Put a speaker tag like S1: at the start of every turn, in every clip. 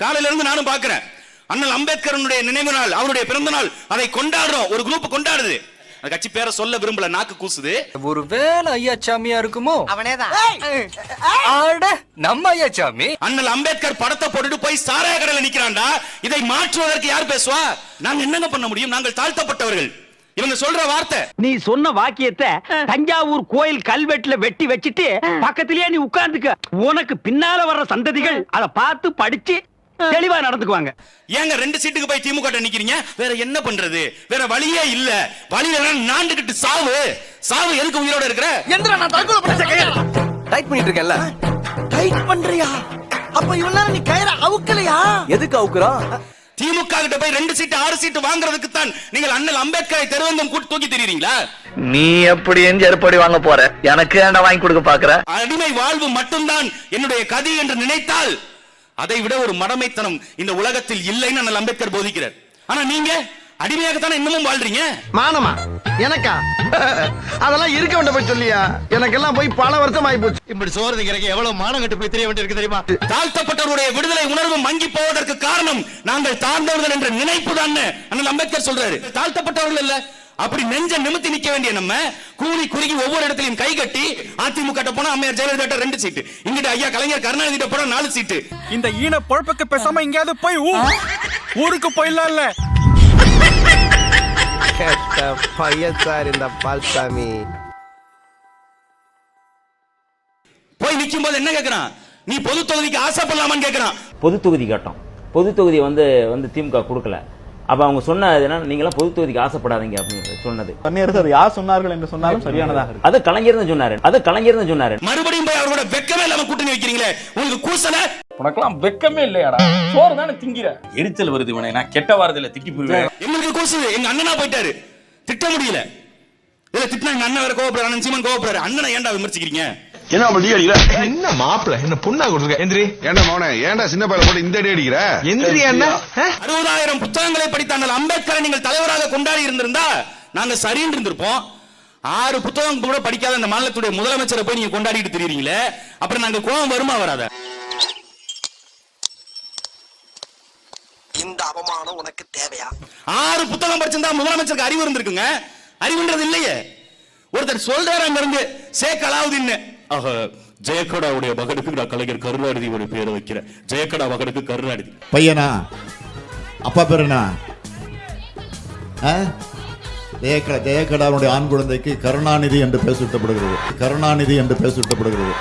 S1: காலையில இருந்து நானும் பாக்குறேன் அண்ணல் அம்பேத்கரனுடைய நினைவு நாள் அவருடைய பிறந்த நாள் அதை கொண்டாடுறோம். ஒரு குரூப் கொண்டாடுது. அந்த கட்சி பேரை சொல்ல விரும்பல நாக்கு கூசுது.
S2: ஒருவேளை ஐயா சாமியா இருக்குமோ?
S3: அவனேதான்.
S2: நம்ம ஐயா சாமி.
S1: அண்ணல் அம்பேத்கர் படத்தை போட்டுட்டு போய் சாராய கடையில நிக்கிறான்டா. இதை மாற்றுவதற்கு யார் பேசுவா? நாங்க என்னங்க பண்ண முடியும்? நாங்கள் தாழ்த்தப்பட்டவர்கள். இவங்க சொல்ற வார்த்தை.
S4: நீ சொன்ன வாக்கியத்தை தஞ்சாவூர் கோயில் கல்வெட்டுல வெட்டி வச்சிட்டு பக்கத்திலேயே நீ உட்கார்ந்துக்க. உனக்கு பின்னால வர்ற சந்ததிகள் அதை பார்த்து படிச்சு தெளிவா நடந்துக்குவாங்க.
S1: ஏங்க ரெண்டு சீட்டுக்கு போய் திமுக நிக்கிறீங்க? வேற என்ன பண்றது? வேற வழியே இல்ல. வழி இல்லைன்னா நாண்டுகிட்டு சாவு. சாவு எதுக்கு உயிரோட இருக்கிற?
S3: எந்திரா நான் தற்கொலை பண்ண கையற
S2: டைட் பண்ணிட்டு இருக்கேன்ல.
S3: டைட் பண்றியா? அப்ப நேரம் நீ கயிற அவுக்கலையா?
S2: எதுக்கு அவுக்குறோம்
S1: திமுக கிட்ட போய் ரெண்டு சீட்டு ஆறு சீட்டு வாங்குறதுக்கு தான் நீங்கள் அண்ணல் அம்பேத்கரை தெருவங்கம் கூட்டி தூக்கி தெரியுறீங்களா?
S5: நீ எப்படி செருப்படி வாங்க போற? எனக்கு ஏன்டா வாங்கி கொடுக்க பாக்குற?
S1: அடிமை வாழ்வு மட்டும்தான் என்னுடைய கதி என்று நினைத்தால் அதை விட ஒரு மடமைத்தனம் இந்த உலகத்தில் இல்லைன்னு அண்ணல் அம்பேத்கர் போதிக்கிறார். ஆனா நீங்க அடிமையாகத்தானே இன்னமும் வாழ்றீங்க?
S6: மானமா? எனக்கா? அதெல்லாம் இருக்க வேண்ட போய் சொல்லியா? எனக்கெல்லாம் போய் பல வருஷம் ஆகி போச்சு. இப்படி சோறு திங்கிறக்கு எவ்வளவு மானம் கட்டு போய் தெரிய வேண்டியிருக்கு தெரியுமா?
S1: தாழ்த்தப்பட்டவருடைய விடுதலை உணர்வு மங்கி போவதற்கு காரணம் நாங்கள் தாழ்ந்தவர்கள் என்ற நினைப்பு தான் அண்ணல் அம்பேத்கர் சொல்றாரு. தாழ்த்தப்பட்டவர்கள் இல்ல. அப்படி நெஞ்ச நிமித்தி நிக்க வேண்டிய நம்ம கூலி குறுகி ஒவ்வொரு இடத்துலயும் கை கட்டி அதிமுக கிட்ட போனா அம்மையார் ஜெயலலிதா ரெண்டு சீட்டு. இங்கிட்ட ஐயா கலைஞர் கருணாநிதி கிட்ட போனா நாலு சீட்டு.
S7: இந்த ஈன பொழப்புக்கு பேசாம எங்கேயாவது போய் ஊருக்கு போயிடலாம்ல.
S6: கெட்ட பையன் சார் இந்த பால்சாமி.
S1: போய் நிக்கும் போது என்ன கேக்குறான்? நீ பொது தொகுதிக்கு ஆசைப்படலாமான்னு கேக்குறான்.
S8: பொது தொகுதி கேட்டோம். பொது தொகுதி வந்து வந்து திமுக கொடுக்கல. அப்ப அவங்க சொன்னது என்ன நீங்களாம் பொது தொகுதிக்கு ஆசைப்படாதீங்க அப்படின்னு சொன்னது.
S7: நேரத்தில் யார் சொன்னார்கள் என்று சொன்னாலும் சரியானதாக இருக்கு
S8: அது கலைஞர் தான் சொன்னாரு. அது கலைஞர் தான் சொன்னாரு.
S1: மறுபடியும் போய் அவரோட வெக்கமே இல்லாம கூட்டணி வைக்கிறீங்களே உங்களுக்கு கூசல
S7: உனக்கெல்லாம் வெக்கமே இல்லையாடா? சோறு தானே திங்கிற. எரிச்சல் வருது இவனை நான் கெட்ட வாரத்துல திட்டி போயிருவேன்
S1: எங்களுக்கு கூசுது. எங்க அண்ணனா போயிட்டாரு. திட்ட முடியல. இல்ல திட்டினா எங்க அண்ணன் வேற கோவப்படுறாரு அண்ணன் சீமன் கோவப்படுறாரு. அண்ணனை ஏன்டா விமர்சிக்கிறீங்க?
S6: என்ன அப்படி அடிக்கிற?
S9: என்ன மாப்பிள? என்ன பொண்ணா கொடுத்துருக்க? எந்திரி.
S6: ஏண்டா மௌனே? ஏன்டா சின்ன பையல போட்டு இந்த அடி அடிக்கிற?
S9: எந்திரி என்ன?
S1: அறுபதாயிரம் புத்தகங்களை படித்த அண்ணல் அம்பேத்கரை நீங்கள் தலைவராக கொண்டாடி இருந்திருந்தா நாங்க சரின்னு இருந்திருப்போம். ஆறு புத்தகம் கூட படிக்காத அந்த மாநிலத்துடைய முதலமைச்சரை போய் நீங்க கொண்டாடிட்டு தெரியுறீங்களே. அப்புறம் நாங்க கோவம் வருமா வராத?
S3: இந்த அவமானம் உனக்கு தேவையா?
S1: ஆறு புத்தகம் படிச்சிருந்தா முதலமைச்சருக்கு அறிவு இருந்திருக்குங்க. அறிவுன்றது இல்லையே. ஒருத்தர் சொல்றாரு அங்க இருந்து சே கலாவுதீன் ஆக ஜெயக்கடாவுடைய மகனுக்கு நான் கலைஞர் கருணாநிதியோட பேரை வைக்கிறேன். ஜெயக்கடா மகனுக்கு கருணாநிதி.
S9: பையனா? அப்பா பேர் என்ன ஆ? ஜெயக்கடா ஜெயக்கடாவுடைய ஆண் குழந்தைக்கு கருணாநிதி என்று பேர் சூட்டப்படுகிறது. கருணாநிதி என்று பேர் சூட்டப்படுகிறது.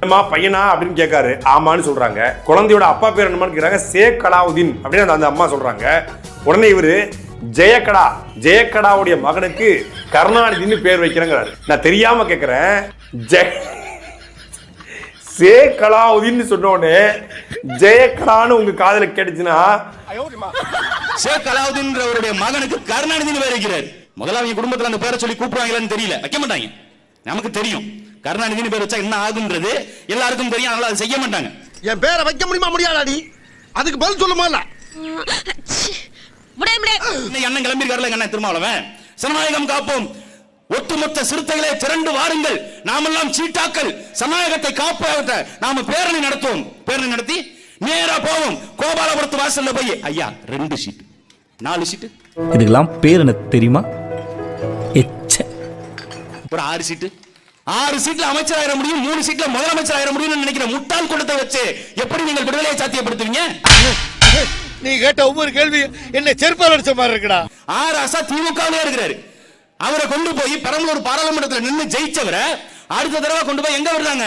S10: அம்மா பையனா அப்படின்னு கேட்காரு. ஆமான்னு சொல்றாங்க. குழந்தையோட அப்பா பேர் என்னமான்னு கேக்குறாங்க சேக் கலாவுதீன் அப்படின்னு அந்த அம்மா சொல்றாங்க. உடனே இவரு ஜெயக்கடா ஜெயக்கடாவுடைய மகனுக்கு கருணாநிதினு பேர் வைக்கிறேங்கிறாரு. நான் தெரியாம கேக்குறேன். ஜெய சே கலாவுதீன் சொன்ன உடனே ஜெயக்கடான்னு உங்க காதுல கேட்டுச்சுன்னா
S1: ஷேக் அலாவுதீன்றவருடைய மகனுக்கு கருணாநிதினு பேர் வைக்கிறார். முதல்ல அவங்க குடும்பத்துல அந்த பேரை சொல்லி கூப்பிடுவாங்களான்னு தெரியல. வைக்க மாட்டாங்க. நமக்கு தெரியும். கருணாநிதினு பேர் வச்சா என்ன ஆகுன்றது எல்லாருக்கும் தெரியும். அதனால அதை செய்ய மாட்டாங்க.
S6: என் பேரை வைக்க முடியுமா முடியாதாடி? அதுக்கு பதில் சொல்லுமா இல்ல
S1: இன்னைக்கு அண்ணன் கிளம்பியிருக்காருல எங்க அண்ணன் திருமாவளவன்? சனநாயகம் காப்போம். ஒட்டுமொத்த சிறுத்தைகளே திரண்டு வாருங்கள். நாமெல்லாம் சீட்டாக்கள். சனாயகத்தை காப்பாற்ற நாம பேரணி நடத்துவோம். பேரணி நடத்தி நேரா போவோம். கோபாலபுரத்து வாசல்ல போய் ஐயா ரெண்டு சீட்டு நாலு சீட்டு
S7: இதுக்கெல்லாம் பேர் என்ன தெரியுமா? எச்ச.
S1: ஒரு ஆறு சீட்டு ஆறு சீட்ல அமைச்சர் ஆயிர முடியும். மூணு சீட்ல முதலமைச்சர் ஆயிர முடியும்னு நினைக்கிற முட்டாள் கூட்டத்தை வச்சு எப்படி நீங்கள் விடுதலையை சாத்தியப்படுத்துவீங்க?
S6: நீ கேட்ட ஒவ்வொரு கேள்வி என்ன செருப்பால் அடிச்ச மாதிரி இருக்குடா.
S1: ஆர் ஆசா திமுகவிலே இருக்கிறாரு. அவரை கொண்டு போய் பெரம்பலூர் பாராளுமன்றத்தில் நின்னு ஜெயிச்சவரை அடுத்த தடவை கொண்டு போய் எங்க விடுறாங்க?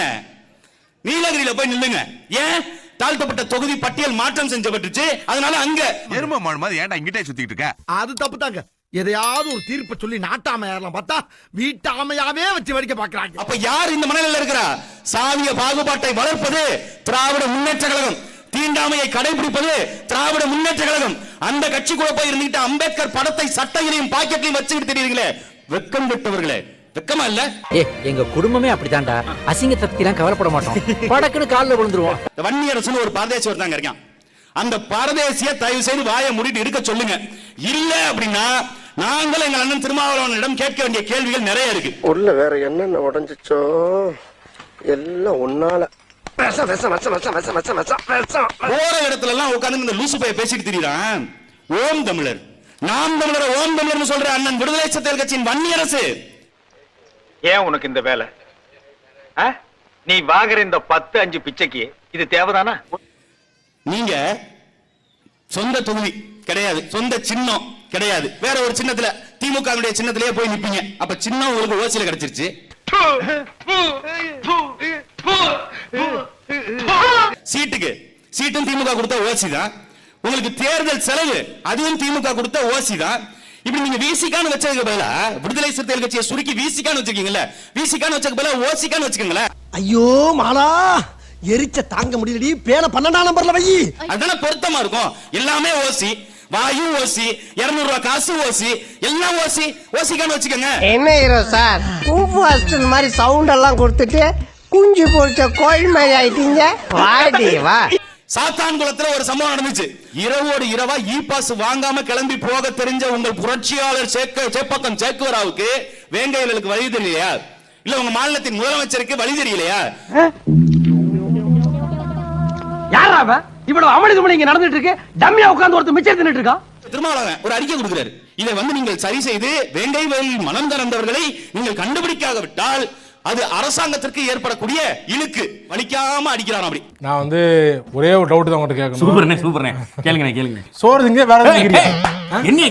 S1: நீலகிரியில போய் நில்லுங்க. ஏன்? தாழ்த்தப்பட்ட தொகுதி பட்டியல் மாற்றம் செஞ்சப்பட்டுச்சு. அதனால அங்க
S9: எரும மாடு மாதிரி ஏன்டா இங்கிட்டே சுத்திட்டு இருக்க?
S6: அது தப்பு தாங்க எதையாவது ஒரு தீர்ப்பை சொல்லி நாட்டாம ஏறலாம் பார்த்தா வீட்டாமையாவே வச்சு வடிக்க பாக்குறாங்க
S1: அப்ப யார் இந்த மனநிலையில் இருக்கிறா? சாதிய பாகுபாட்டை வளர்ப்பது திராவிட முன்னேற்ற கழகம். தீண்டாமையை கடைபிடிப்பது திராவிட முன்னேற்ற கழகம். அந்த கட்சிக்குள்ள போய் இருந்துகிட்டு அம்பேத்கர் படத்தை சட்டையிலையும் பாக்கெட்லையும் வச்சுக்கிட்டு தெரியுங்களே வெக்கம் விட்டவர்களே. வெக்கமா இல்ல?
S4: ஏ எங்க குடும்பமே அப்படித்தான்டா. அசிங்கத்தை பத்தி எல்லாம் கவலைப்பட மாட்டோம். படக்குன்னு காலில் விழுந்துருவோம்.
S1: இந்த வன்னி அரசுன்னு ஒரு பரதேசி ஒருத்தாங்க இருக்கான். அந்த பரதேசிய தயவு செய்து வாயை மூடிட்டு இருக்க சொல்லுங்க. இல்ல அப்படின்னா நாங்கள் எங்கள் அண்ணன் திருமாவளவனிடம் கேட்க வேண்டிய கேள்விகள் நிறைய இருக்கு.
S6: உள்ள வேற என்னென்ன உடஞ்சிச்சோ? எல்லாம் ஒன்னால
S1: போற இடத்துல எல்லாம் உட்காந்து இந்த லூசு பைய பேசிட்டு திரியான் ஓம் தமிழர். நாம் தமிழர் ஓம் தமிழர்னு சொல்ற அண்ணன் விடுதலை சத்தியல் கட்சியின் வன்னியரசு
S5: ஏன் உனக்கு இந்த வேலை? நீ வாங்குற இந்த பத்து அஞ்சு பிச்சைக்கு இது தேவைதானா?
S1: நீங்க சொந்த தொகுதி கிடையாது. சொந்த சின்னம் கிடையாது. வேற ஒரு சின்னத்துல திமுக சின்னத்திலேயே போய் நிப்பீங்க. அப்ப சின்னம் உங்களுக்கு ஓசியில கிடைச்சிருச்சு. சீட்டுக்கு. சீட்டும் திமுக கொடுத்த ஓசி தான். உங்களுக்கு தேர்தல் செலவு அதுவும் திமுக கொடுத்த ஓசி தான். இப்படி நீங்க விசிகான்னு வச்சதுக்கு பதிலா விடுதலை சிறுத்தைகள் கட்சியை சுருக்கி விசிகான்னு வச்சிருக்கீங்கல்ல? விசிகான்னு வச்சதுக்கு பதிலா ஓசிகான்னு வச்சுக்கோங்களேன்.
S3: ஐயோ மாலா! எரிச்ச தாங்க முடியலடி. பேன பன்னெண்டாம் நம்பர்ல வை.
S1: அதுதானே பொருத்தமா இருக்கும். எல்லாமே ஓசி. வாயு ஓசி இருநூறு ரூபாய் காசு ஓசி எல்லாம் ஓசி. ஓசிக்கான்னு வச்சுக்கோங்க.
S3: என்ன ஹீரோ சார்? மாதிரி சவுண்ட் எல்லாம் கொடுத்துட்டு குஞ்சு பொறிச்ச கோழி மாதிரி ஆயிட்டீங்க. வாடி வா.
S1: சாத்தான் குளத்துல ஒரு சம்பவம் நடந்துச்சு. இரவோடு இரவா இ பாஸ் வாங்காம கிளம்பி போக தெரிஞ்ச உங்கள் புரட்சியாளர் சேக்க சேப்பக்கம் சேக்குவராவுக்கு வேங்கையலுக்கு வழி தெரியலையா? இல்ல உங்க மாநிலத்தின் முதலமைச்சருக்கு வழி தெரியலையா?
S4: யாரா அவன்? இவ்வளவு அமளி துமளி இங்க நடந்துட்டு இருக்கு. டம்மியா உட்கார்ந்து ஒருத்தர் மிச்சம் தின்னுட்டு இருக்கான்.
S1: திருமாவளவன் ஒரு அறிக்கை கொடுக்கிறாரு. இதை வந்து நீங்கள் சரி செய்து வேங்கை வயலில் மனம் திறந்தவர்களை நீங்கள் கண்டுபிடிக்காக விட்டால் அது அரசாங்கத்திற்கு ஏற்படக்கூடிய இழுக்கு. வலிக்காம அடிக்கிறான் அப்படி.
S11: நான் வந்து ஒரே ஒரு டவுட் தான் உங்கள்கிட்ட கேட்கணும்.
S7: சூப்பர்ண்ணே சூப்பர்ண்ணே. கேளுங்கண்ணே கேளுங்க
S11: சோறு திங்க வேற?
S7: என்ன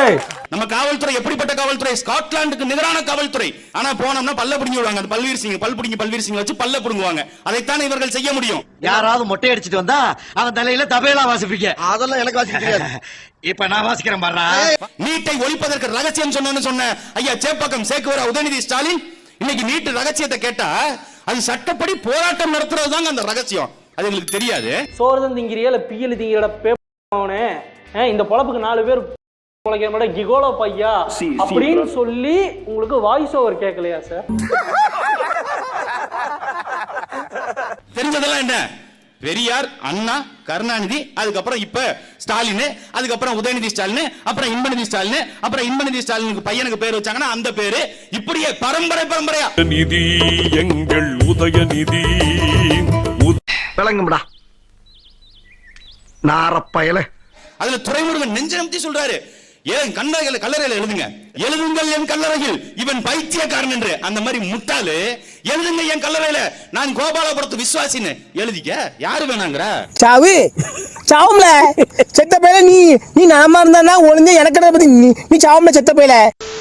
S11: ஏய்
S1: நம்ம காவல்துறை எப்படிப்பட்ட காவல்துறை? ஸ்காட்லாந்துக்கு நிகரான காவல்துறை. ஆனா போனோம்னா பல்ல பிடிங்கி விடுவாங்க. அந்த பல்வீர் சிங் பல் பிடிங்கி பல்வீர் சிங் வச்சு பல்ல பிடுங்குவாங்க. அதைத்தான் இவர்கள் செய்ய முடியும்.
S3: யாராவது மொட்டை அடிச்சிட்டு வந்தா அவன் தலையில தபையெல்லாம் வாசிப்பீங்க. அதெல்லாம் எனக்கு வாசிக்க தெரியாது. இப்ப நான் வாசிக்கிறேன் பாடுறா
S1: நீட்டை ஒழிப்பதற்கு ரகசியம் சொன்னேன்னு சொன்ன ஐயா சேப்பாக்கம் சேக்குவரா உதயநிதி ஸ்டாலின் இன்னைக்கு நீட்டு ரகசியத்தை கேட்டா அது சட்டப்படி போராட்டம் நடத்துறது தாங்க அந்த ரகசியம். அது எங்களுக்கு தெரியாது.
S4: சோறுதான் திங்கிறியா இல்ல பியல் திங்கிறட பேப்பனே இந்த பொழப்புக்கு நாலு பேர் பொழைக்கிற மாதிரி கிகோலோ பையா அப்படின்னு சொல்லி உங்களுக்கு வாய்ஸ் ஓவர் கேட்கலையா சார்
S1: தெரிஞ்சதெல்லாம் என்ன? பெரியார் அண்ணா கருணாநிதி அதுக்கப்புறம் இப்ப ஸ்டாலின் அதுக்கப்புறம் உதயநிதி ஸ்டாலின் அப்புறம் இன்பநிதி ஸ்டாலின் அப்புறம் இன்பநிதி ஸ்டாலினுக்கு பையனுக்கு பேர் வச்சாங்கன்னா அந்த பேரு. இப்படியே பரம்பரை பரம்பரையா.
S10: நிதி எங்கள் உதயநிதி.
S6: விளங்கும்டா. நாரப்பயல.
S1: அதுல துறைமுருகன் நெஞ்சனம்தி சொல்றாரு. ஏன் கண்ணறையில கல்லறையில எழுதுங்க. எழுதுங்கள் என் கல்லறையில் இவன் பைத்தியக்காரன் என்று. அந்த மாதிரி முட்டாளு எழுதுங்க என் கல்லறையில. நான் கோபாலபுரத்து விசுவாசின்னு. எழுதிக்க. யாரு வேணாங்கிற?
S3: சாவு சாவும்ல. செத்த பையல நீ நீ நாம இருந்தா ஒளிஞ்ச எனக்கு பத்தி நீ நீ சாவும்ல செத்த பையல.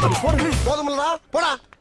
S3: போதுமில்லடா போடா